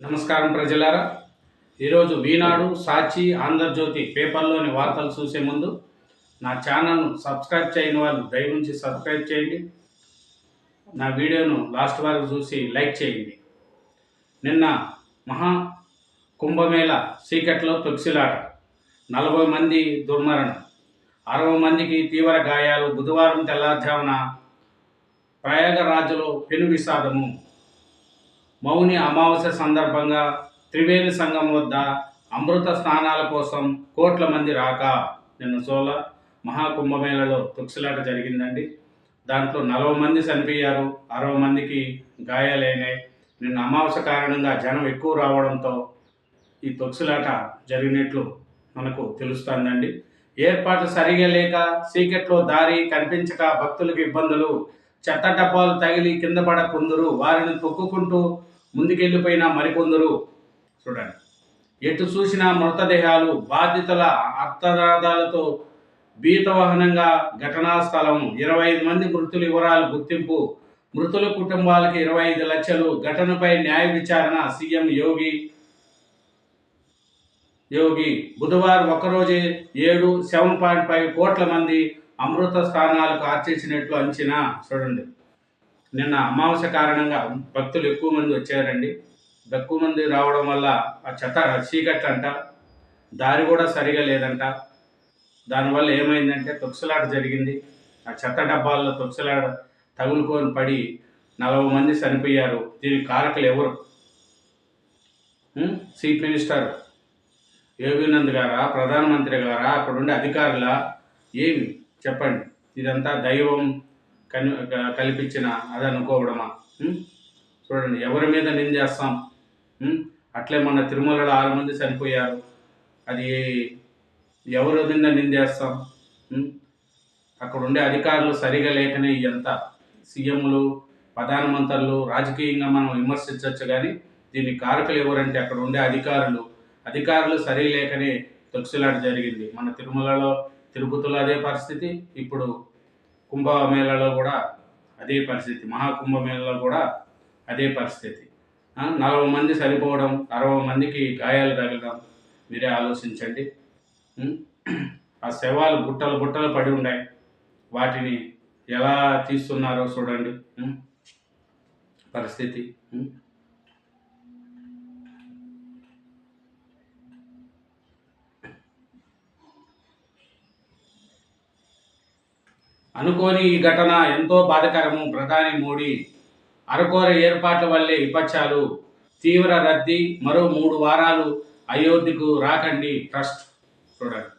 నమస్కారం ప్రజలారా. ఈరోజు ఈనాడు సాక్షి ఆంధ్రజ్యోతి పేపర్లోని వార్తలు చూసే ముందు నా ఛానల్ను సబ్స్క్రైబ్ చేయని వాళ్ళు దయవుంచి సబ్స్క్రైబ్ చేయండి. నా వీడియోను లాస్ట్ వరకు చూసి లైక్ చేయండి. నిన్న మహా కుంభమేళ సీకట్లో తొక్సిలాట నలభై మంది దుర్మరణం అరవై మందికి తీవ్ర గాయాలు బుధవారం తెల్లారుజామున ప్రయాగరాజులో పెను విషాదము. మౌని అమావాస్య సందర్భంగా త్రివేణి సంఘం వద్ద అమృత స్నానాల కోసం కోట్ల మంది రాక. నిన్న సోల మహాకుంభమేళలో తొక్సిలాట జరిగిందండి. దాంట్లో నలభై మంది చనిపోయారు. అరవై మందికి గాయాలైనాయి. నిన్న అమావాస్య కారణంగా జనం ఎక్కువ రావడంతో ఈ తొక్సిలాట జరిగినట్లు మనకు తెలుస్తుందండి. ఏర్పాటు సరిగా లేక సీకెట్లో దారి కనిపించక భక్తులకు ఇబ్బందులు. చెత్త డబ్బాలు తగిలి కింద పడ కొందరు వారిని తొక్కుకుంటూ ముందుకెళ్ళిపోయిన మరికొందరు. చూడండి. ఎటు చూసిన మృతదేహాలు బాధితుల అర్థరాధాలతో భీతవహనంగా ఘటనా స్థలం. ఇరవై ఐదు మంది మృతుల వివరాలు గుర్తింపు. మృతుల కుటుంబాలకు ఇరవై ఐదు లక్షలు. ఘటనపై న్యాయ విచారణ. సీఎం యోగి యోగి బుధవారం ఒకరోజే ఏడు సెవెన్ పాయింట్ ఫైవ్ కోట్ల మంది అమృత స్థానాలకు ఆర్చించినట్లు అంచనా. చూడండి. నిన్న అమావాస్య కారణంగా భక్తులు ఎక్కువ మంది వచ్చారండి. ఎక్కువ మంది రావడం వల్ల ఆ చెత్త చీకట్లంట అంట దారి కూడా సరిగా లేదంట. దానివల్ల ఏమైందంటే తొక్సలాట జరిగింది. ఆ చెత్త డబ్బాల్లో తొక్సలాట తగులుకొని పడి నలభై మంది చనిపోయారు. దీనికి కారకులు ఎవరు? చీఫ్ మినిస్టర్ యోగినంద్ గారా? ప్రధానమంత్రి గారా? అక్కడ ఉండే అధికారులా? ఏమి? చెప్పండి. ఇదంతా దైవం కని క- కల్పించిన అది అనుకోవడమా? చూడండి ఎవరి మీద నిందేస్తాం అట్లే మన తిరుమలలో ఆరు మంది చనిపోయారు. అది ఎవరి మీద నిందేస్తాం అక్కడ ఉండే అధికారులు సరిగా లేకనే ఇదంతా. సీఎంలు ప్రధానమంత్రులు రాజకీయంగా మనం విమర్శించవచ్చు కానీ దీని కారకులు ఎవరంటే అక్కడ ఉండే అధికారులు. అధికారులు సరి లేకనే తొక్సిలాట జరిగింది. మన తిరుమలలో తిరుపతిలో అదే పరిస్థితి. ఇప్పుడు కుంభమేళలో కూడా అదే పరిస్థితి. మహాకుంభమేళలో కూడా అదే పరిస్థితి. నలభై మంది సరిపోవడం అరవై మందికి గాయాలు తగలడం మీరే ఆలోచించండి. ఆ శవాలు బుట్టలు బుట్టలు పడి ఉన్నాయి. వాటిని ఎలా తీస్తున్నారో చూడండి. పరిస్థితి. అనుకోని ఈ ఘటన ఎంతో బాధకరము. ప్రధాని మోడీ అరకోర ఏర్పాట్ల వల్లే విపక్షాలు తీవ్ర రద్దీ మరో మూడు వారాలు అయోధ్యకు రాకండి ట్రస్ట్ చూడండి.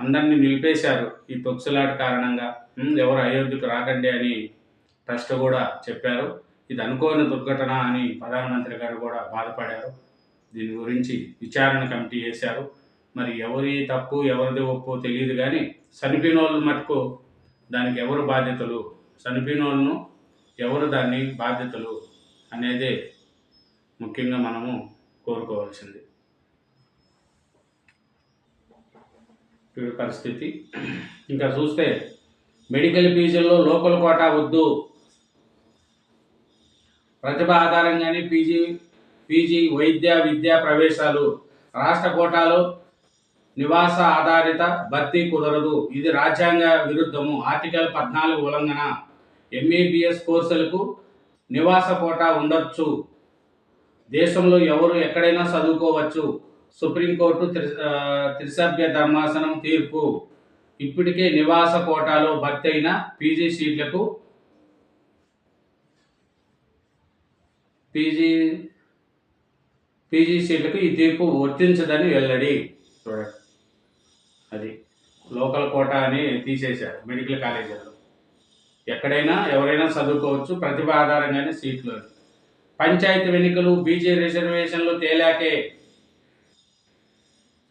అందరినీ నిలిపేశారు ఈ తొక్సులాట కారణంగా. ఎవరు అయోధ్యకు రాకండి అని ట్రస్ట్ కూడా చెప్పారు. ఇది అనుకోని దుర్ఘటన అని ప్రధానమంత్రి గారు కూడా బాధపడారు. దీని గురించి విచారణ కమిటీ వేశారు. మరి ఎవరి తప్పు ఎవరిది ఒప్పు తెలియదు కానీ చనిపోయిన వాళ్ళు మటుకు దానికి ఎవరు బాధ్యతలు? చనిపోయినోళ్ళను ఎవరు దాన్ని బాధ్యతలు అనేదే ముఖ్యంగా మనము కోరుకోవాల్సింది. ఇప్పుడు పరిస్థితి. ఇంకా చూస్తే మెడికల్ ఫీజుల్లో లోకల్ కోటా వద్దు. ప్రతిభ ఆధారంగానే పీజీ పీజీ వైద్య విద్యా ప్రవేశాలు రాష్ట్ర కోటాలో నివాస ఆధారిత భర్తీ కుదరదు. ఇది రాజ్యాంగ విరుద్ధము. ఆర్టికల్ పద్నాలుగు ఉల్లంఘన. ఎంఏబిఎస్ కోర్సులకు నివాస కోటా ఉండొచ్చు. దేశంలో ఎవరు ఎక్కడైనా చదువుకోవచ్చు. సుప్రీంకోర్టు త్రి త్రిసభ్య ధర్మాసనం తీర్పు. ఇప్పటికే నివాస కోటాలో భర్తీ అయిన పీజీ సీట్లకు పీజీ పీజీ సీట్లకు ఈ తీర్పు వర్తించదని వెల్లడి. చూడండి. అది లోకల్ కోట అని తీసేశారు మెడికల్ కాలేజీలో. ఎక్కడైనా ఎవరైనా చదువుకోవచ్చు ప్రతిభ ఆధారంగానే సీట్లు అని. పంచాయతీ ఎన్నికలు బీజే రిజర్వేషన్లు తేలాకే.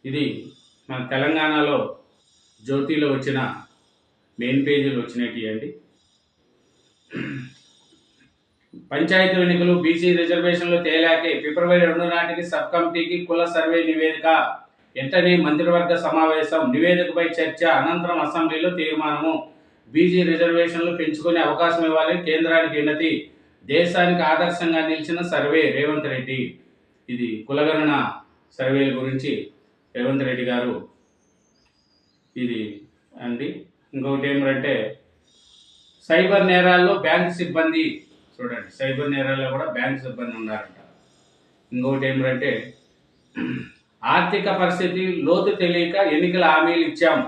ఇది మన తెలంగాణలో జ్యోతిలో వచ్చిన మెయిన్ పేజీలు వచ్చినవి అండి పంచాయతీ ఎన్నికలు బీసీ రిజర్వేషన్లు తేలాకే ఫిబ్రవరి రెండు నాటికి సబ్ కమిటీకి కుల సర్వే నివేదిక వెంటనే మంత్రివర్గ సమావేశం నివేదికపై చర్చ అనంతరం అసెంబ్లీలో తీర్మానము. బీజీ రిజర్వేషన్లు పెంచుకునే అవకాశం ఇవ్వాలి. కేంద్రానికి వినతి దేశానికి ఆదర్శంగా నిలిచిన సర్వే రేవంత్ రెడ్డి. ఇది కులగణన సర్వేల గురించి రేవంత్ రెడ్డి గారు. ఇది అండి. ఇంకొకటి ఏమిటంటే సైబర్ నేరాల్లో బ్యాంక్ సిబ్బంది. చూడండి సైబర్ నేరాల్లో కూడా బ్యాంక్ సిబ్బంది ఉన్నారంట. ఇంకొకటి ఏమిటంటే ఆర్థిక పరిస్థితి లోతు తెలియక ఎన్నికల హామీలు ఇచ్చాం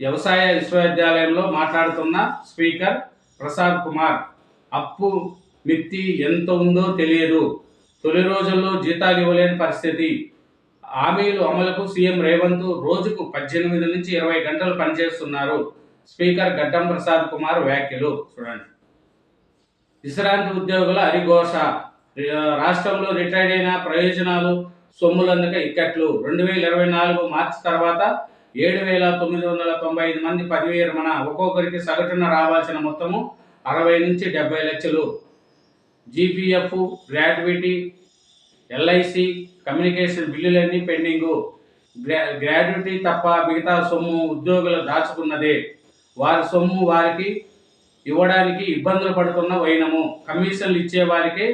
వ్యవసాయ విశ్వవిద్యాలయంలో మాట్లాడుతున్న స్పీకర్ ప్రసాద్ కుమార్ అప్పు మిత్తి ఎంత ఉందో తెలియదు. తొలి రోజుల్లో జీతాలు ఇవ్వలేని పరిస్థితి. హామీలు అమలుకు సీఎం రేవంత్ రోజుకు పద్దెనిమిది నుంచి ఇరవై గంటలు పనిచేస్తున్నారు. స్పీకర్ గడ్డం ప్రసాద్ కుమార్ వ్యాఖ్యలు చూడండి. విశ్రాంతి ఉద్యోగుల హరిఘోష రాష్ట్రంలో రిటైర్డ్ అయిన ప్రయోజనాలు సొమ్ములందక ఇక్కట్లు. రెండు వేల ఇరవై నాలుగు మార్చి తర్వాత ఏడు వేల తొమ్మిది వందల తొంభై ఐదు మంది పదవి విరమణ ఒక్కొక్కరికి సగటున రావాల్సిన మొత్తము అరవై నుంచి డెబ్బై లక్షలు. జీపీఎఫ్ గ్రాడ్యుయేటీ ఎల్ఐసి కమ్యూనికేషన్ బిల్లులన్నీ పెండింగు. గ్రా గ్రాడ్యుటీ తప్ప మిగతా సొమ్ము ఉద్యోగులు దాచుకున్నదే. వారి సొమ్ము వారికి ఇవ్వడానికి ఇబ్బందులు పడుతున్న వైనము. కమిషన్లు ఇచ్చే వారికి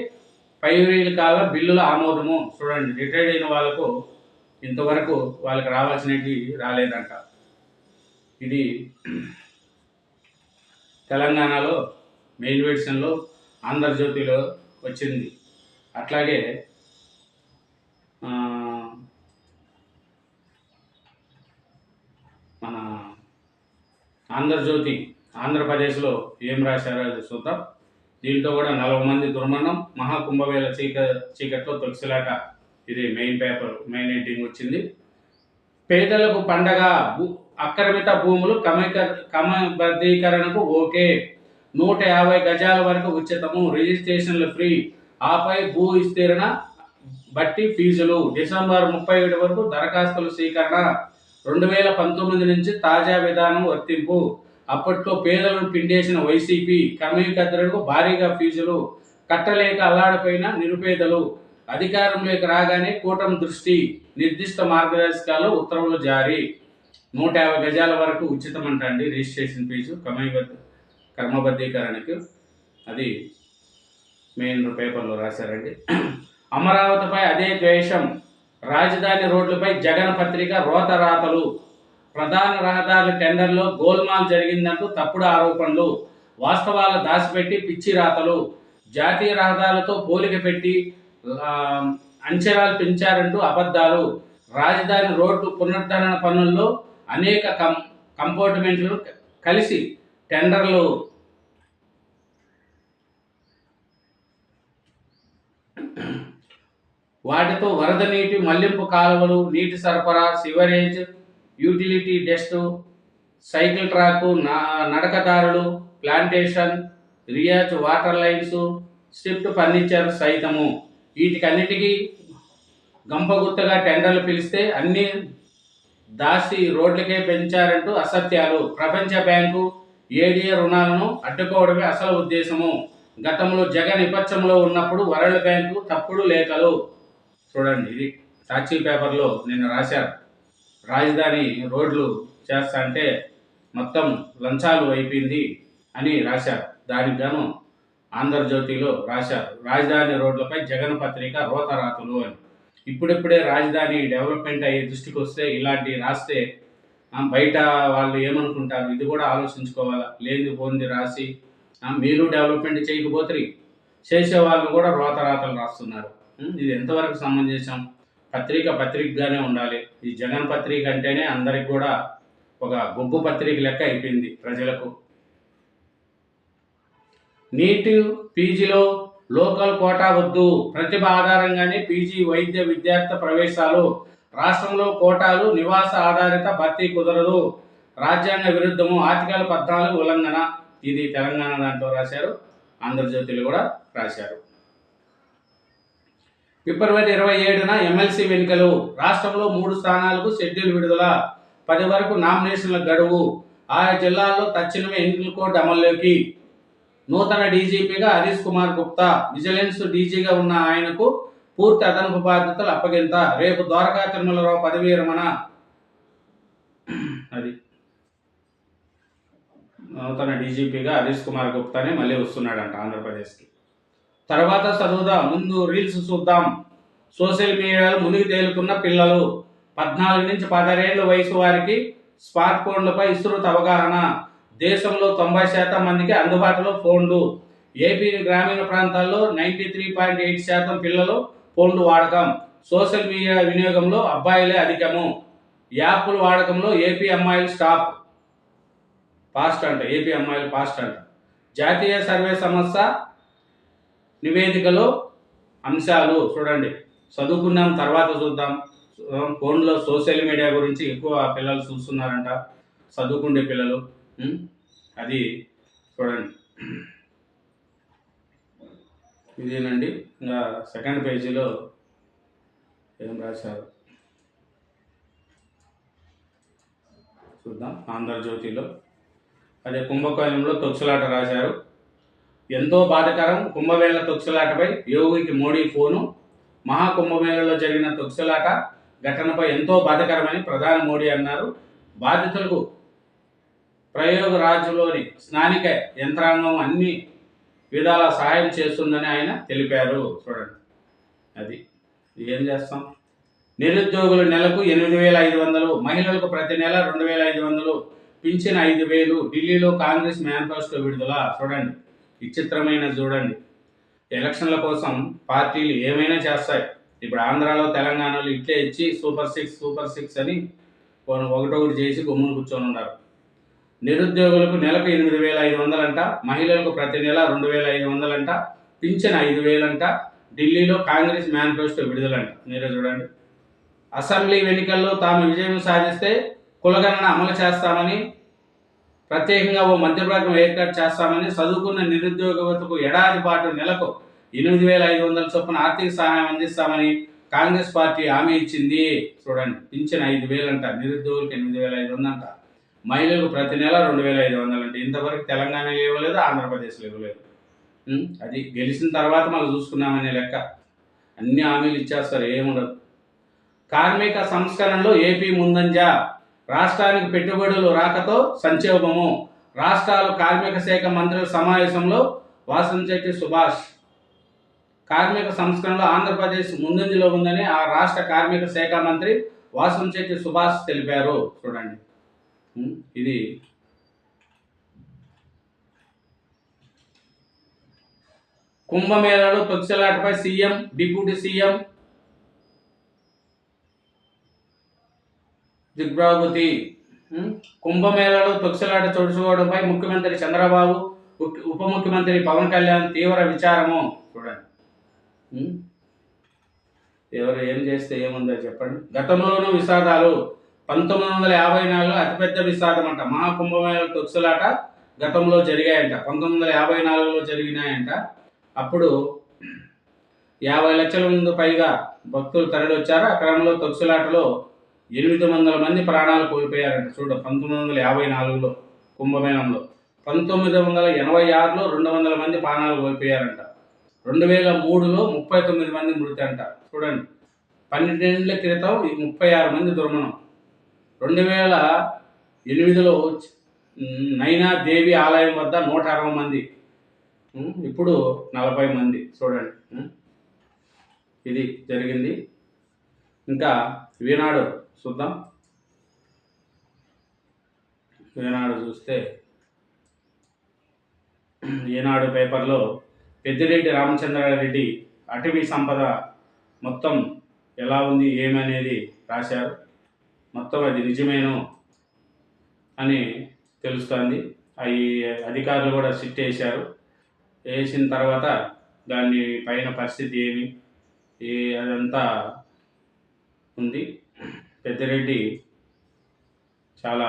పై కాల బిల్లుల ఆమోదము. చూడండి రిటైర్డ్ అయిన వాళ్ళకు ఇంతవరకు వాళ్ళకి రావాల్సినవి రాలేదంట. ఇది తెలంగాణలో మెయిన్ ఎడిషన్లో ఆంధ్రజ్యోతిలో వచ్చింది. అట్లాగే మన ఆంధ్రజ్యోతి ఆంధ్రప్రదేశ్లో ఏం రాశారో అది చూద్దాం. దీంట్లో కూడా నలభై మంది దుర్మరణం మహాకుంభవేల చీక చీకట్లో తొలిసిలాట ఇది మెయిన్ పేపర్ మెయిన్ ఎడిటింగ్ వచ్చింది. పేదలకు పండగ భూ అక్రమిత భూములు కమిక క్రమబద్ధీకరణకు ఓకే. నూట యాభై గజాల వరకు ఉచితము రిజిస్ట్రేషన్లు ఫ్రీ. ఆపై భూ విస్తీర్ణ బట్టి ఫీజులు. డిసెంబర్ ముప్పై ఒకటి వరకు దరఖాస్తుల స్వీకరణ. రెండు వేల పంతొమ్మిది నుంచి తాజా విధానం వర్తింపు. అప్పట్లో పేదలను పిండేసిన వైసీపీ కర్మీకద్దరులకు భారీగా ఫీజులు కట్టలేక అల్లాడిపోయిన నిరుపేదలు అధికారంలోకి రాగానే కూటమి దృష్టి నిర్దిష్ట మార్గదర్శకాలు ఉత్తర్వులు జారీ. నూట యాభై గజాల వరకు ఉచితమంట అండి రిజిస్ట్రేషన్ ఫీజు క్రమబద్ధ క్రమబద్ధీకరణకు. అది మెయిన్ పేపర్లో రాశారండి. అమరావతిపై అదే ద్వేషం. రాజధాని రోడ్లపై జగన్ పత్రిక రోతరాతలు. ప్రధాన రహదారుల టెండర్లో గోల్మాల్ జరిగిందంటూ తప్పుడు ఆరోపణలు. వాస్తవాలు దాచిపెట్టి పిచ్చి రాతలు. జాతీయ రహదారులతో పోలిక పెట్టి అంచనాలు పెంచారంటూ అబద్ధాలు. రాజధాని రోడ్డు పునరుద్ధరణ పనుల్లో అనేక కం కంపార్ట్మెంట్లు కలిసి టెండర్లు వాటితో వరద నీటి మళ్ళింపు కాలువలు నీటి సరఫరా sewerage utility duct cycle track నా- నడకదారులు plantation Riyaz water lines street furniture సైతము. వీటికన్నిటికీ గంపగుత్తగా టెండర్లు పిలిస్తే అన్ని దాసి రోడ్లకే పెంచారంటూ అసత్యాలు. ప్రపంచ బ్యాంకు ఏడిఏ రుణాలను అడ్డుకోవడమే అసలు ఉద్దేశము. గతంలో జగన్ విపక్షంలో ఉన్నప్పుడు వరల్డ్ బ్యాంకు తప్పుడు లేఖలు. చూడండి ఇది సాక్షి పేపర్లో నిన్న రాశారు రాజధాని రోడ్లు చేస్తా అంటే మొత్తం లంచాలు అయిపోయింది అని రాశారు. దానికి గాను ఆంధ్రజ్యోతిలో రాశారు. రాజధాని రోడ్లపై జగన్ పత్రిక రోతరాతులు అని. ఇప్పుడిప్పుడే రాజధాని డెవలప్మెంట్ అయ్యే దృష్టికి వస్తే ఇలాంటి రాస్తే బయట వాళ్ళు ఏమనుకుంటారు? ఇది కూడా ఆలోచించుకోవాలా? లేనిది పోంది రాసి మీరు డెవలప్మెంట్ చేయకపోతే చేసే వాళ్ళు కూడా రోతరాతలు రాస్తున్నారు. ఇది ఎంతవరకు సమంజసం పత్రిక పత్రికగానే ఉండాలి. ఈ జగన్ పత్రిక అంటేనే అందరికి కూడా ఒక గుంపు పత్రిక లెక్క అయిపోయింది ప్రజలకు. నీట్ పీజీలో లోకల్ కోటా వద్దు. ప్రతిభ ఆధారంగానే పీజీ వైద్య విద్యార్థి ప్రవేశాలు. రాష్ట్రంలో కోటాలు నివాస ఆధారిత భర్తీ కుదరదు. రాజ్యాంగ విరుద్ధము ఆర్టికల్ పద్నాలుగు ఉల్లంఘన. ఇది తెలంగాణ దాంట్లో రాశారు. ఆంధ్రజ్యోతిలో కూడా రాశారు. ఫిబ్రవరి ఇరవై ఏడున ఎమ్మెల్సీ ఎన్నికలు. రాష్ట్రంలో మూడు స్థానాలకు షెడ్యూల్ విడుదల. పది వరకు నామినేషన్ల గడువు. ఆయా జిల్లాల్లో తక్షణమే ఎన్నికల కోడ్ అమల్లోకి. నూతన డీజీపీగా హరీష్ కుమార్ గుప్తా విజిలెన్స్ డీజీగా ఉన్న ఆయనకు పూర్తి అదనపు బాధ్యతలు అప్పగింత. రేపు ద్వారకా తిరుమలరావు పదవీ విరమణ అది. నూతన డీజీపీగా హరీష్ కుమార్ గుప్తానే మళ్ళీ వస్తున్నాడంట ఆంధ్రప్రదేశ్కి. తర్వాత చదువుదా ముందు రీల్స్ చూద్దాం. సోషల్ మీడియాలో మునిగి తేలుతున్న పిల్లలు. పద్నాలుగు నుంచి పదహారేళ్ళ వయసు వారికి స్మార్ట్ ఫోన్లపై విస్తృత అవగాహన. దేశంలో తొంభై శాతం మందికి అందుబాటులో ఫోన్లు. ఏపీ గ్రామీణ ప్రాంతాల్లో నైంటీ త్రీ పాయింట్ ఎయిట్ శాతం పిల్లలు ఫోన్లు వాడకం. సోషల్ మీడియా వినియోగంలో అబ్బాయిలే అధికము. యాప్ల వాడకంలో ఏపీ అమ్మాయిలు స్టాప్. పాస్ట్ అంట ఏపీ అమ్మాయిలు పాస్ట్ అంట. జాతీయ సర్వే సంస్థ నివేదికలో అంశాలు చూడండి. చదువుకున్నాం తర్వాత చూద్దాం. ఫోన్లో సోషల్ మీడియా గురించి ఎక్కువ పిల్లలు చూస్తున్నారంట. చదువుకుండే పిల్లలు. అది చూడండి. ఇదేనండి. ఇంకా సెకండ్ పేజీలో ఏం రాశారు? చూద్దాం ఆంధ్రజ్యోతిలో. అదే కుంభకోణంలో తొక్సలాట రాశారు. ఎంతో బాధకరం. కుంభమేళ తొక్సలాటపై యోగికి మోడీ ఫోను. మహాకుంభమేళలో జరిగిన తొక్సలాట ఘటనపై ఎంతో బాధకరమని ప్రధాని మోడీ అన్నారు. బాధితులకు ప్రయోగరాజులోని స్నానిక యంత్రాంగం అన్ని విధాల సహాయం చేస్తుందని ఆయన తెలిపారు. చూడండి. అది ఏం చేస్తాం? నిరుద్యోగులు నెలకు ఎనిమిది వేల ఐదు వందలు మహిళలకు ప్రతి నెల రెండు వేల ఐదు వందలు పింఛన్ ఐదు వేలు ఢిల్లీలో కాంగ్రెస్ మేనిఫెస్టో విడుదల. చూడండి. విచిత్రమైన చూడండి. ఎలక్షన్ల కోసం పార్టీలు ఏమైనా చేస్తాయి. ఇప్పుడు ఆంధ్రాలో తెలంగాణలో ఇట్లే ఇచ్చి సూపర్ సిక్స్ సూపర్ సిక్స్ అని ఒకటొకటి చేసి గమ్మున కూర్చొని ఉన్నారు. నిరుద్యోగులకు నెలకు ఎనిమిది వేల ఐదు వందలంట మహిళలకు ప్రతి నెల రెండు వేల ఐదు వందలంట పింఛన్ ఐదు వేలంట ఢిల్లీలో కాంగ్రెస్ మేనిఫెస్టో విడుదలంట. మీరే చూడండి. అసెంబ్లీ ఎన్నికల్లో తాము విజయం సాధిస్తే కులగణన అమలు చేస్తామని ప్రత్యేకంగా ఓ మధ్యవర్గం ఏర్పాటు చేస్తామని చదువుకున్న నిరుద్యోగ యువతకు ఏడాది పాటు నెలకు ఎనిమిది వేల ఐదు వందల చొప్పున ఆర్థిక సహాయం అందిస్తామని కాంగ్రెస్ పార్టీ హామీ ఇచ్చింది. చూడండి పింఛన్ ఐదు వేలంట నిరుద్యోగులకు ఎనిమిది వేల ఐదు వందంట మహిళలకు ప్రతి నెల రెండు వేల ఐదు వందలు అంటే ఇంతవరకు తెలంగాణలో ఇవ్వలేదు ఆంధ్రప్రదేశ్లో ఇవ్వలేదు అది గెలిచిన తర్వాత మనం చూసుకున్నామనే లెక్క. అన్ని హామీలు ఇచ్చేస్తారు ఏముండదు. కార్మిక సంస్కరణలో ఏపీ ముందంజా. రాష్ట్రానికి పెట్టుబడులు రాకతో సంక్షోభము. రాష్ట్రాలు కార్మిక శాఖ మంత్రుల సమావేశంలో వాసంశెట్టి సుభాష్ కార్మిక సంస్కరణలో ఆంధ్రప్రదేశ్ ముందంజలో ఉందని ఆ రాష్ట్ర కార్మిక శాఖ మంత్రి వాసంశెట్టి సుభాష్ తెలిపారు. చూడండి. ఇది కుంభమేళలో తొక్సలాటపై సీఎం డిప్యూటీ సీఎం దిగ్భ్రాగుతి కుంభమేళలో తొక్సలాట చోటుకోవడంపై ముఖ్యమంత్రి చంద్రబాబు ఉప ముఖ్యమంత్రి పవన్ కళ్యాణ్ తీవ్ర విచారము. చూడండి. ఎవరు ఏం చేస్తే ఏముందో చెప్పండి. గతంలోనూ విషాదాలు పంతొమ్మిది వందల యాభై నాలుగులో అతిపెద్ద విషాదం అంట మహాకుంభమేళ తొక్సులాట గతంలో జరిగాయంట. పంతొమ్మిది వందల యాభై నాలుగులో జరిగినాయంట. అప్పుడు యాభై లక్షల ముందు పైగా భక్తులు తరలి వచ్చారు ఆ క్రమంలో తొక్సులాటలో ఎనిమిది వందల మంది ప్రాణాలు కోల్పోయారంట. చూడ పంతొమ్మిది వందల యాభై నాలుగులో కుంభమేళంలో. పంతొమ్మిది వందల ఎనభై ఆరులో రెండు వందల మంది ప్రాణాలు కోల్పోయారంట. రెండు వేల మూడులో ముప్పై తొమ్మిది మంది మృతి అంట చూడండి పన్నెండేళ్ళ క్రితం ఈ ముప్పై ఆరు మంది దుర్మణం. రెండు వేల ఎనిమిదిలో నైనా దేవి ఆలయం వద్ద నూట అరవై మంది. ఇప్పుడు నలభై మంది. చూడండి ఇది జరిగింది. ఇంకా ఈనాడు చూద్దాం. ఈనాడు చూస్తే ఈనాడు పేపర్లో పెద్దిరెడ్డి రామచంద్రారెడ్డి అటవీ సంపద మొత్తం ఎలా ఉంది ఏమనేది రాశారు. మొత్తం అది నిజమేను అని తెలుస్తోంది. అవి అధికారులు కూడా సిట్ వేశారు. వేసిన తర్వాత దాని పైన పరిస్థితి ఏమి? ఏ అదంతా ఉంది. పెద్దిరెడ్డి చాలా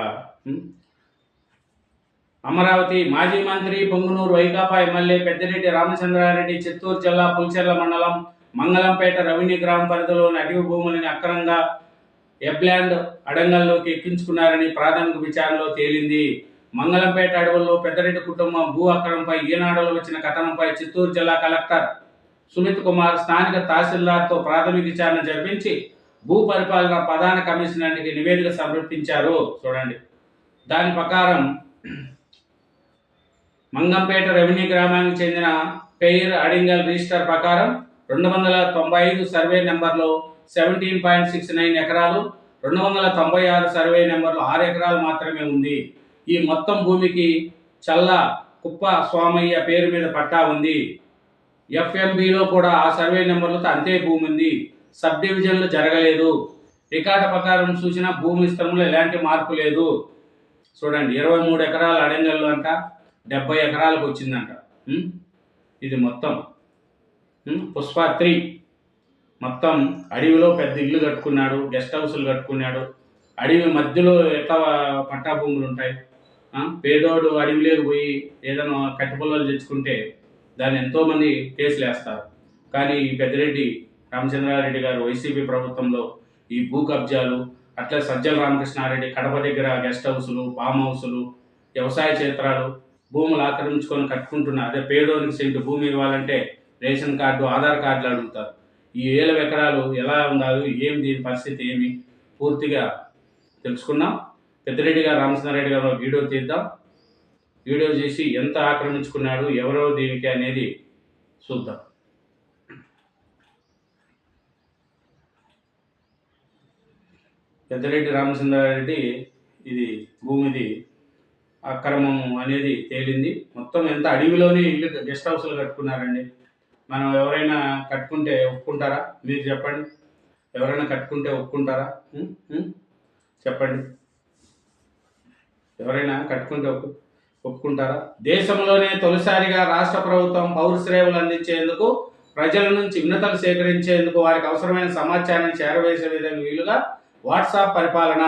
అమరావతి మాజీ మంత్రి పొంగునూరు వైకాపా ఎమ్మెల్యే పెద్దిరెడ్డి రామచంద్రారెడ్డి చిత్తూరు జిల్లా పులిచెర్ల మండలం మంగళంపేట రెవెన్యూ గ్రామ పరిధిలోని అటవీ భూములని అక్రమంగా ఎబ్లాండ్ అడంగల్లోకి ఎక్కించుకున్నారని ప్రాథమిక విచారణలో తేలింది. మంగళంపేట అడవుల్లో పెద్దరెడ్డి కుటుంబం భూ అక్రమంపై ఈనాడులో వచ్చిన కథనంపై చిత్తూరు జిల్లా కలెక్టర్ సుమిత్ కుమార్ స్థానిక తహసీల్దార్తో ప్రాథమిక విచారణ జరిపించి భూ పరిపాలన ప్రధాన కమిషనర్కి నివేదిక సమర్పించారు. చూడండి. దాని ప్రకారం మంగంపేట రెవెన్యూ గ్రామానికి చెందిన పెయిర్ అడింగల్ రిజిస్టర్ ప్రకారం రెండు వందల తొంభై ఐదు సర్వే నెంబర్లో సెవెంటీన్ పాయింట్ సిక్స్ నైన్ ఎకరాలు రెండు వందల తొంభై ఆరు సర్వే నెంబర్లో ఆరు ఎకరాలు మాత్రమే ఉంది. ఈ మొత్తం భూమికి చల్ల కుప్ప స్వామయ్య పేరు మీద పట్టా ఉంది. ఎఫ్ఎంబిలో కూడా ఆ సర్వే నెంబర్లతో అంతే భూమి ఉంది. సబ్ డివిజన్లు జరగలేదు. రికార్డు ప్రకారం చూసిన భూమి విస్తరణలో ఎలాంటి మార్పు లేదు. చూడండి ఇరవై మూడు ఎకరాల అడంగల్లో అంట డెబ్బై ఎకరాలకు వచ్చిందంట. ఇది మొత్తం. పుష్ప త్రీ. మొత్తం అడవిలో పెద్ద ఇల్లు కట్టుకున్నాడు గెస్ట్ హౌస్లు కట్టుకున్నాడు. అడవి మధ్యలో ఎట్లా పట్టా భూములు ఉంటాయి పేదోడు అడవిలోకి పోయి ఏదైనా కట్టుబొల్లలు తెచ్చుకుంటే దాన్ని ఎంతోమంది కేసులు వేస్తారు కానీ ఈ పెద్దిరెడ్డి రామచంద్రారెడ్డి గారు వైసీపీ ప్రభుత్వంలో ఈ భూ కబ్జాలు అట్లా సజ్జల రామకృష్ణారెడ్డి కడప దగ్గర గెస్ట్ హౌసులు ఫామ్ హౌసులు వ్యవసాయ క్షేత్రాలు భూములు ఆక్రమించుకొని కట్టుకుంటున్నారు అదే పేదోనికి సెంటు భూమి ఇవ్వాలంటే రేషన్ కార్డు ఆధార్ కార్డులు అడుగుతారు. ఈ ఏళ్ళ ఎకరాలు ఎలా ఉండాలి ఏం దీని పరిస్థితి ఏమి పూర్తిగా తెలుసుకున్నాం పెద్దిరెడ్డి గారు రామచంద్రారెడ్డి గారు వీడియో తీద్దాం. వీడియో చేసి ఎంత ఆక్రమించుకున్నాడు ఎవరో దీనికి అనేది చూద్దాం. పెద్దిరెడ్డి రామచంద్రారెడ్డి ఇది భూమిది అక్రమం అనేది తేలింది. మొత్తం ఎంత అడవిలోనే ఇల్లు గెస్ట్ హౌస్లు కట్టుకున్నారండి. మనం ఎవరైనా కట్టుకుంటే ఒప్పుకుంటారా? మీరు చెప్పండి. ఎవరైనా కట్టుకుంటే ఒప్పుకుంటారా? చెప్పండి. ఎవరైనా కట్టుకుంటే ఒప్పు ఒప్పుకుంటారా? దేశంలోనే తొలిసారిగా రాష్ట్ర ప్రభుత్వం పౌర సేవలు అందించేందుకు ప్రజల నుంచి వినతలు సేకరించేందుకు వారికి అవసరమైన సమాచారాన్ని చేరవేసే విధంగా వీలుగా వాట్సాప్ పరిపాలన.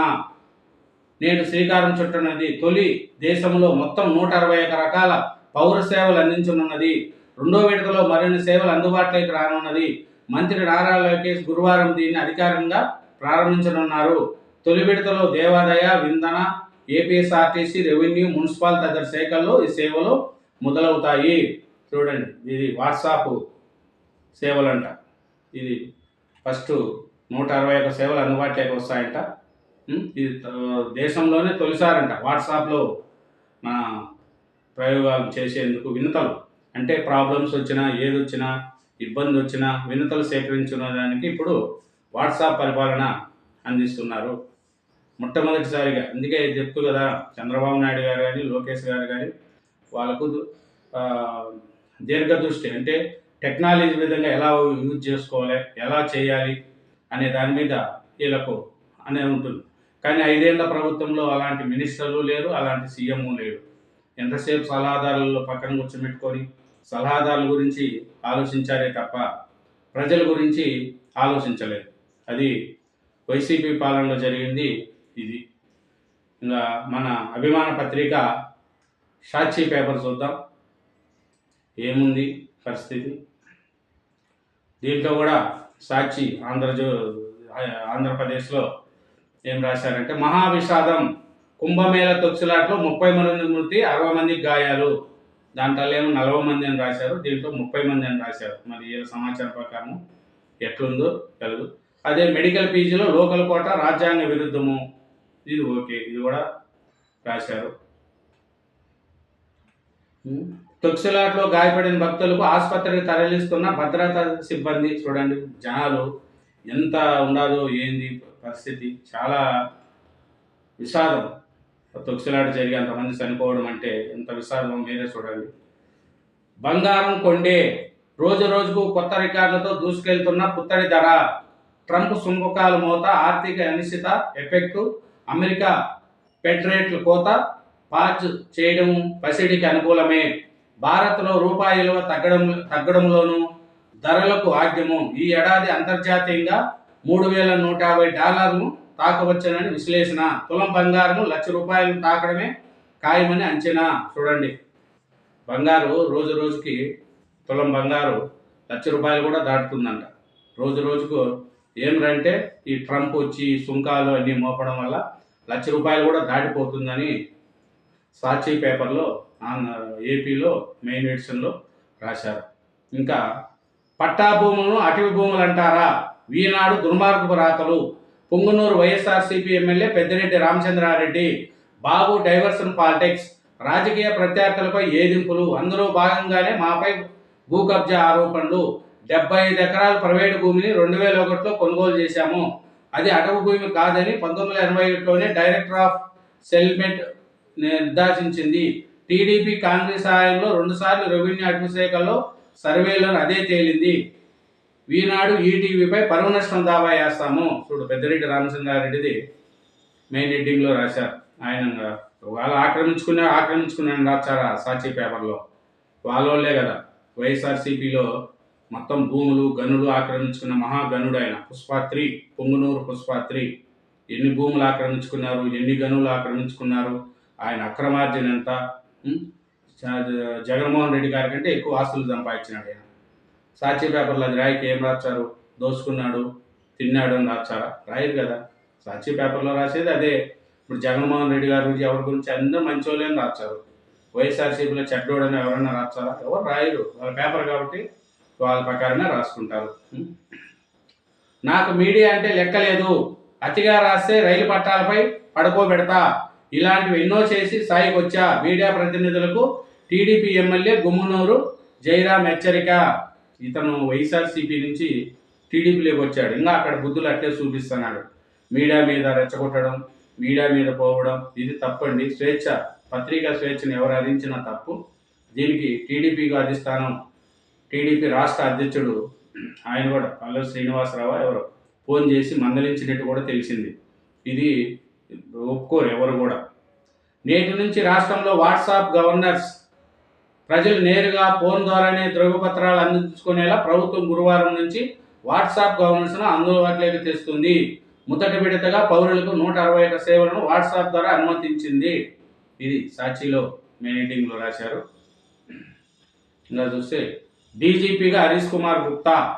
నేడు శ్రీకారం చుట్టనున్నది తొలి దేశంలో మొత్తం నూట అరవై ఒక రకాల పౌర సేవలు అందించనున్నది. రెండో విడతలో మరిన్ని సేవలు అందుబాటులోకి రానున్నది. మంత్రి నారా లోకేష్ గురువారం దీన్ని అధికారంగా ప్రారంభించనున్నారు. తొలి విడతలో దేవాదాయ విందన ఏపీఎస్ఆర్టీసీ రెవెన్యూ మున్సిపల్ తదితర శాఖల్లో ఈ సేవలు మొదలవుతాయి. చూడండి ఇది వాట్సాప్ సేవలంట. ఇది ఫస్ట్ నూట అరవై ఒక సేవలు అందుబాటులోకి వస్తాయంట. ఇది త- దేశంలోనే తొలిసారంట వాట్సాప్లో మన ప్రయోగాలు చేసేందుకు వినతలు. అంటే ప్రాబ్లమ్స్ వచ్చినా ఏది వచ్చినా ఇబ్బంది వచ్చినా వినతలు సేకరించిన దానికి ఇప్పుడు వాట్సాప్ పరిపాలన అందిస్తున్నారు. మొట్టమొదటిసారిగా అందుకే చెప్తూ కదా చంద్రబాబు నాయుడు గారు కానీ లోకేష్ గారు కానీ వాళ్ళకు దీర్ఘ దీర్ఘదృష్టి అంటే టెక్నాలజీ విధంగా ఎలా యూజ్ చేసుకోవాలి ఎలా చేయాలి అనే దాని మీద వీళ్ళకు అనే ఉంటుంది. కానీ ఐదేళ్ళ ప్రభుత్వంలో అలాంటి మినిస్టర్లు లేరు అలాంటి సీఎం లేరు. ఎంతసేపు సలహాదారులలో పక్కన కూర్చోబెట్టుకొని సలహాదారుల గురించి ఆలోచించారే తప్ప ప్రజల గురించి ఆలోచించలేదు. అది వైసీపీ పాలనలో జరిగింది ఇది. ఇంకా మన అభిమాన పత్రిక సాక్షి పేపర్ చూద్దాం. ఏముంది పరిస్థితి? దీంట్లో కూడా సాక్షి ఆంధ్రజో ఆంధ్రప్రదేశ్లో ఏం రాశారంటే మహావిషాదం కుంభమేళ తొక్సులాట్లో ముప్పై మంది మృతి అరవై మందికి గాయాలు. దాంట్లో ఏమో నలభై మంది అని రాశారు దీంట్లో ముప్పై మంది అని రాశారు. మరి ఈ సమాచారం ప్రకారం ఎట్లుందో తెలుగు. అదే మెడికల్ పీజీలో లోకల్ కోట రాజ్యాంగ విరుద్ధము. ఇది ఓకే ఇది కూడా రాశారు. తొక్సిలాట్లో గాయపడిన భక్తులకు ఆసుపత్రికి తరలిస్తున్న భద్రతా సిబ్బంది చూడండి జనాలు ఎంత ఉండాలో ఏంది పరిస్థితి చాలా విషాదం. తొక్సిలాట జరిగి అంతమంది చనిపోవడం అంటే ఎంత విషాదం మీరే చూడండి. బంగారం కొండే రోజు రోజుకు కొత్త రికార్డులతో దూసుకెళ్తున్న పుత్తడి ధర ట్రంప్ సుంకకాల మోత ఆర్థిక అనిశ్చిత ఎఫెక్టు అమెరికా పెట్రేట్ల కోత పాచ్ చేయడం పసిడికి అనుకూలమే. భారత్లో రూపాయి విలువ తగ్గడం తగ్గడంలోనూ ధరలకు ఆద్యము ఈ ఏడాది అంతర్జాతీయంగా మూడు వేల నూట యాభై డాలర్లు తాకవచ్చునని విశ్లేషణ. తులం బంగారం లక్ష రూపాయలు తాకడమే ఖాయమని అంచనా. చూడండి. బంగారు రోజు రోజుకి తులం బంగారు లక్ష రూపాయలు కూడా దాటుతుందంట. రోజు రోజుకు ఏమిటంటే ఈ ట్రంప్ వచ్చి సుంకాలు అన్నీ మోపడం వల్ల లక్ష రూపాయలు కూడా దాటిపోతుందని సాక్షి పేపర్లో ఆంధ్ర ఏపీలో మెయిన్ ఎడిషన్లో రాశారు. ఇంకా పట్టా భూములను అటవీ భూములు అంటారా? ఈనాడు దుర్మార్గపు రాతలు. Punganur YSRCP MLA Peddireddy Ramachandra Reddy. Babu diversion politics. రాజకీయ ప్రత్యర్థులపై ఏదింపులు అందులో భాగంగానే మాపై భూ కబ్జా ఆరోపణలు. డెబ్బై ఐదు ఎకరాల ప్రైవేటు భూమిని రెండు వేల ఒకటిలో కొనుగోలు చేశాము. అది అటవీ భూమి కాదని పంతొమ్మిది వందల ఎనభై ఒకటిలోనే డైరెక్టర్ ఆఫ్ సెల్మెంట్ నిర్దేశించింది టీడీపీ కాంగ్రెస్ హయాంలో రెండుసార్లు రెవెన్యూ అడ్మినిస్ట్రేషన్లో సర్వేలో అదే తేలింది. ఈనాడు ఈటీవీపై పరువు నష్టం దావా వేస్తాము చూడు పెద్దిరెడ్డి రామచంద్రారెడ్డిది మెయిన్ ఎడ్డింగ్లో రాశారు. ఆయన వాళ్ళు ఆక్రమించుకునే ఆక్రమించుకున్నాను రాచారా సాక్షి పేపర్లో. వాళ్ళోళ్ళే కదా. వైఎస్ఆర్సీపీలో మొత్తం భూములు గనులు ఆక్రమించుకున్న మహాగనుడు ఆయన. పుష్పాత్రి పొంగునూరు పుష్పాత్రి ఎన్ని భూములు ఆక్రమించుకున్నారు ఎన్ని గనులు ఆక్రమించుకున్నారు ఆయన అక్రమార్జన ఎంత? జగన్మోహన్ రెడ్డి గారి కంటే ఎక్కువ ఆస్తులు సంపాదించినాడు ఆయన సాక్షి పేపర్లో అది రాయికి ఏం రాచారు దోచుకున్నాడు తిన్నాడు అని రాచారా రాయరు కదా. సాక్షి పేపర్లో రాసేది అదే. ఇప్పుడు జగన్మోహన్ రెడ్డి గారి గురించి ఎవరి గురించి అందరూ మంచోళ్ళే అని రాచారు వైఎస్ఆర్సీపీలో చెడ్డోడని ఎవరైనా రాచారా ఎవరు రాయరు. వాళ్ళ పేపర్ కాబట్టి వాళ్ళ ప్రకారమే రాసుకుంటారు. నాకు మీడియా అంటే లెక్కలేదు. అతిగా రాస్తే రైలు పట్టాలపై పడుకోబెడతా. ఇలాంటివి ఎన్నో చేసి స్థాయికి వచ్చా మీడియా ప్రతినిధులకు టీడీపీ ఎమ్మెల్యే గుమ్మనూరు జైరామ్ హెచ్చరిక. ఇతను వైఎస్ఆర్సీపీ నుంచి టీడీపీలోకి వచ్చాడు. ఇంకా అక్కడ బుద్ధులు అట్లే చూపిస్తున్నాడు. మీడియా మీద రెచ్చగొట్టడం మీడియా మీద పోవడం ఇది తప్పండి. స్వేచ్ఛ పత్రికా స్వేచ్ఛను ఎవరు హరించిన తప్పు. దీనికి టీడీపీకి అధిష్టానం టీడీపీ రాష్ట్ర అధ్యక్షుడు ఆయన కూడా పల్లె శ్రీనివాసరావు ఎవరు. ఫోన్ చేసి మందలించినట్టు కూడా తెలిసింది. ఇది ఒప్పుకోరు ఎవరు కూడా. నేటి నుంచి రాష్ట్రంలో వాట్సాప్ గవర్నర్స్ ప్రజలు నేరుగా ఫోన్ ద్వారానే ధృవపత్రాలు అందించుకునేలా ప్రభుత్వం గురువారం నుంచి వాట్సాప్ గవర్నెన్స్ను అందుబాటులోకి తెస్తుంది. మొదటి విడతగా పౌరులకు నూట అరవై ఒక్క సేవలను వాట్సాప్ ద్వారా అనుమతించింది. ఇది సాక్షిలో మేనేటింగ్లో రాశారు. ఇంకా చూస్తే డీజీపీగా హరీష్ కుమార్ గుప్తా.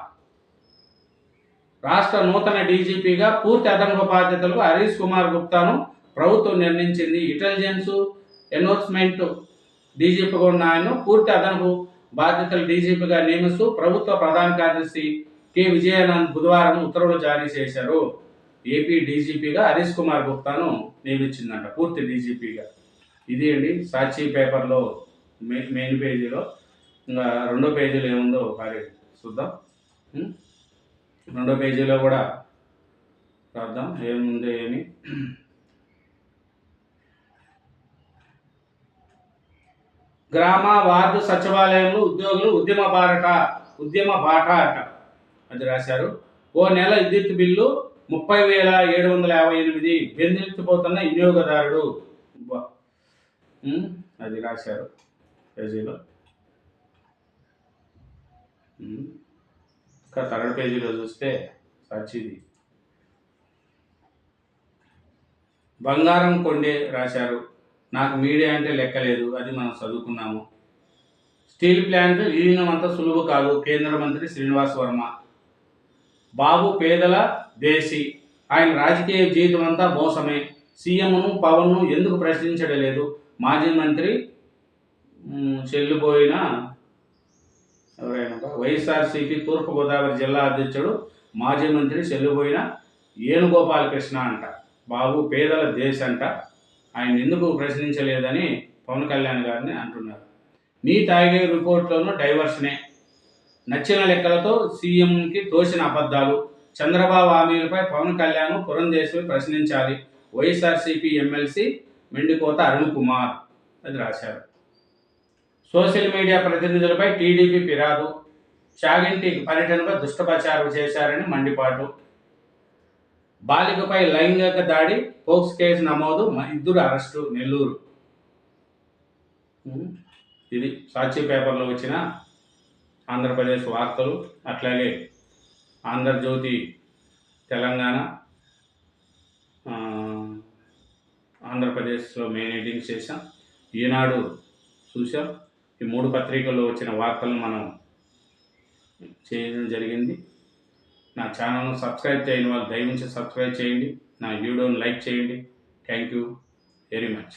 రాష్ట్ర నూతన డీజీపీగా పూర్తి అదనపు బాధ్యతలకు హరీష్ కుమార్ గుప్తాను ప్రభుత్వం నిర్ణయించింది. ఇంటెలిజెన్స్ ఎన్ఫోర్స్మెంట్ డీజీపీగా ఉన్న ఆయన పూర్తి అదనపు బాధ్యతలు డీజీపీగా నియమిస్తూ ప్రభుత్వ ప్రధాన కార్యదర్శి కె. విజయానంద్ బుధవారం ఉత్తర్వులు జారీ చేశారు. ఏపీ డీజీపీగా హరీష్ కుమార్ గుప్తాను నియమించిందంట పూర్తి డీజీపీగా ఇది అండి సాక్షి పేపర్లో మెయిన్ మెయిన్ పేజీలో ఇంకా రెండో పేజీలో ఏముందో ఒకసారి చూద్దాం. రెండో పేజీలో కూడా రాద్దాం ఏముంది ఏమి గ్రామ వార్డు సచివాలయంలో ఉద్యోగులు ఉద్యమ బారట ఉద్యమ బాట అట. అది రాశారు. ఓ నెల విద్యుత్ బిల్లు ముప్పై వేల ఏడు వందల యాభై ఎనిమిది బెదిరించిపోతున్న వినియోగదారుడు. అది రాశారు. పేజీలో. ఇంకా థర్డ్ పేజీలో చూస్తే సచ్చిది బంగారం కొండే రాశారు. నాకు మీడియా అంటే లెక్కలేదు అది మనం చదువుకున్నాము. స్టీల్ ప్లాంట్ విలీనం అంత సులువు కాదు కేంద్ర మంత్రి శ్రీనివాస్ వర్మ. బాబు పేదల దేశీ. ఆయన రాజకీయ జీవితం అంతా మోసమే. సీఎంను పవన్ను ఎందుకు ప్రశ్నించడం లేదు మాజీ మంత్రి చెల్లిపోయిన ఎవరైనా వైఎస్ఆర్సీపీ తూర్పుగోదావరి జిల్లా అధ్యక్షుడు మాజీ మంత్రి చెల్లిపోయిన ఏనుగోపాలకృష్ణ అంట. బాబు పేదల దేశ అంట ఆయన ఎందుకు ప్రశ్నించలేదని పవన్ కళ్యాణ్ గారిని అంటున్నారు. నీతి ఆయోగ్ రిపోర్ట్లోనూ డైవర్షనే. నచ్చిన లెక్కలతో సీఎంకి తోసిన అబద్ధాలు. చంద్రబాబు హామీలపై పవన్ కళ్యాణ్ పురంధేశ్వరి ప్రశ్నించాలి. వైఎస్ఆర్సీపీ ఎమ్మెల్సీ మెండికోత అరుణ్ కుమార్ అది రాశారు. సోషల్ మీడియా ప్రతినిధులపై టీడీపీ ఫిర్యాదు. చాగింటి పర్యటనపై దుష్టప్రచారం చేశారని మండిపాటు. బాలికపై లైంగిక దాడి పోక్స్ కేసు నమోదు ఇద్దరు అరెస్టు నెల్లూరు. ఇది సాక్షి పేపర్లో వచ్చిన ఆంధ్రప్రదేశ్ వార్తలు. అట్లాగే ఆంధ్రజ్యోతి తెలంగాణ ఆంధ్రప్రదేశ్లో మెయిన్ ఎడిటింగ్ చేసాం ఈనాడు చూసాం ఈ మూడు పత్రికల్లో వచ్చిన వార్తలను మనం చేయడం జరిగింది. నా ఛానల్ను సబ్స్క్రైబ్ చేయని వాళ్ళు దయవించి సబ్స్క్రైబ్ చేయండి. నా వీడియోని లైక్ చేయండి. Thank you very much